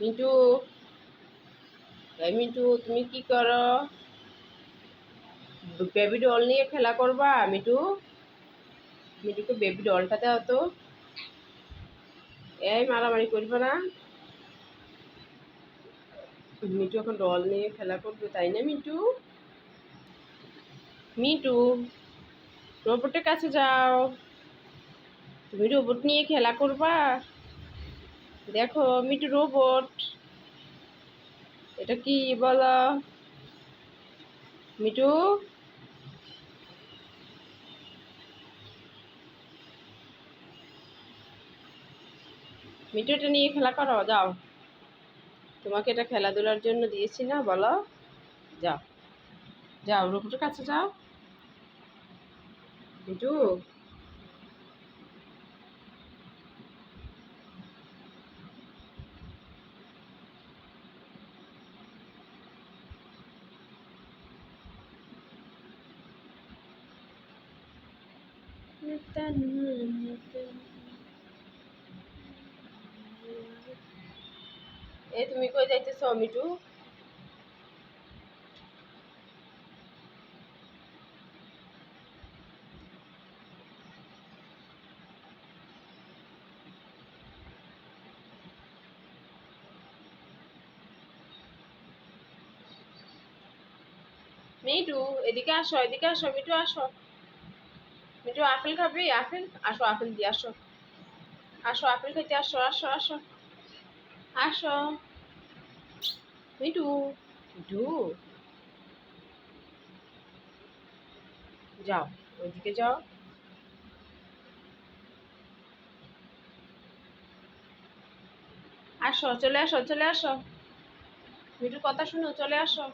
মিন্টু। মিন্টু, তুমি কি করো? বেবি ডল নিয়ে খেলা করবা মিটু মিটুকে বেবি ডলটা দাও তো। এই মারামারি করবে না। মিটু এখন ডল নিয়ে খেলা করবে, তাই না মিটু মিটু রোবটের কাছে যাও। তুমি রোবট নিয়ে খেলা করবা? দেখো মিটু রোবট এটা কি বলো? মিটু মিটু এটা নিয়ে খেলা করো, যাও। তোমাকে এটা খেলাধুলার জন্য দিয়েছি না, বলো। যাও। যাও, রোবটের কাছে যাও। মিটু এ তুমি কই যাইতেছ মিটু মিটু এদিকে আসো এদিকে আসো মিটু আসো। মিটু আপেল খাবি আপেল? আসো আপেল দিয়ে আসো। আসো আপেল খেতে আসো আসো আসো। আসো। মিটু মিটু যাও ওইদিকে যাও। আসো চলে আসো চলে আসো। মিটুর কথা শুনো চলে আসো।